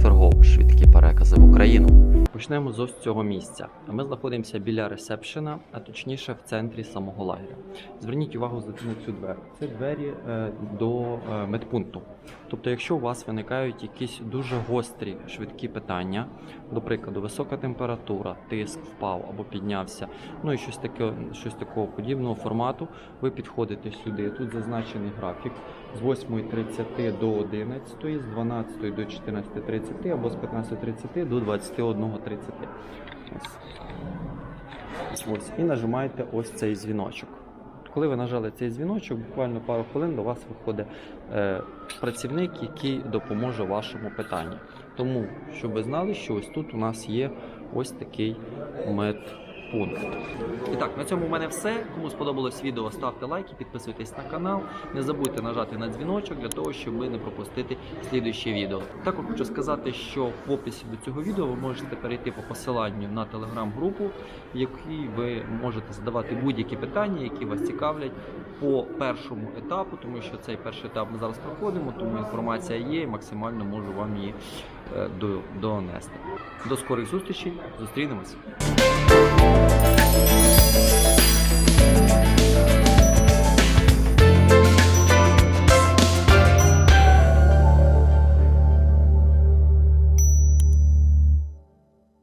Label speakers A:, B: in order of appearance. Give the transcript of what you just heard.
A: трансфер швидкі перекази в Україну. Почнемо з ось цього місця. Ми знаходимося біля ресепшена, а точніше в центрі самого лагеря. Зверніть увагу на цю двері. Це двері е, до е, медпункту. Тобто, якщо у вас виникають якісь дуже гострі швидкі питання, до прикладу, висока температура, тиск впав або піднявся, ну і щось таке, щось такого подібного формату, ви підходите сюди. Тут зазначений графік з 8.30 до 11, з 12 до 14.30 або з 15.30 до 21.30. Ось. І нажимаєте ось цей дзвіночок. Коли ви нажали цей дзвіночок, буквально пару хвилин до вас виходить е, працівник, який допоможе вашому питанні. Тому, щоб ви знали, що ось тут у нас є ось такий медпункт. І так, на цьому в мене все. Кому сподобалось відео, ставте лайки, підписуйтесь на канал. Не забудьте нажати на дзвіночок для того, щоб не пропустити слідуюче відео. Також хочу сказати, що в описі до цього відео ви можете перейти по посиланню на телеграм-групу, в якій ви можете задавати будь-які питання, які вас цікавлять по першому етапу, тому що цей перший етап ми зараз проходимо, тому інформація є і максимально можу вам її е, донести. До скорих зустрічей, зустрінемось.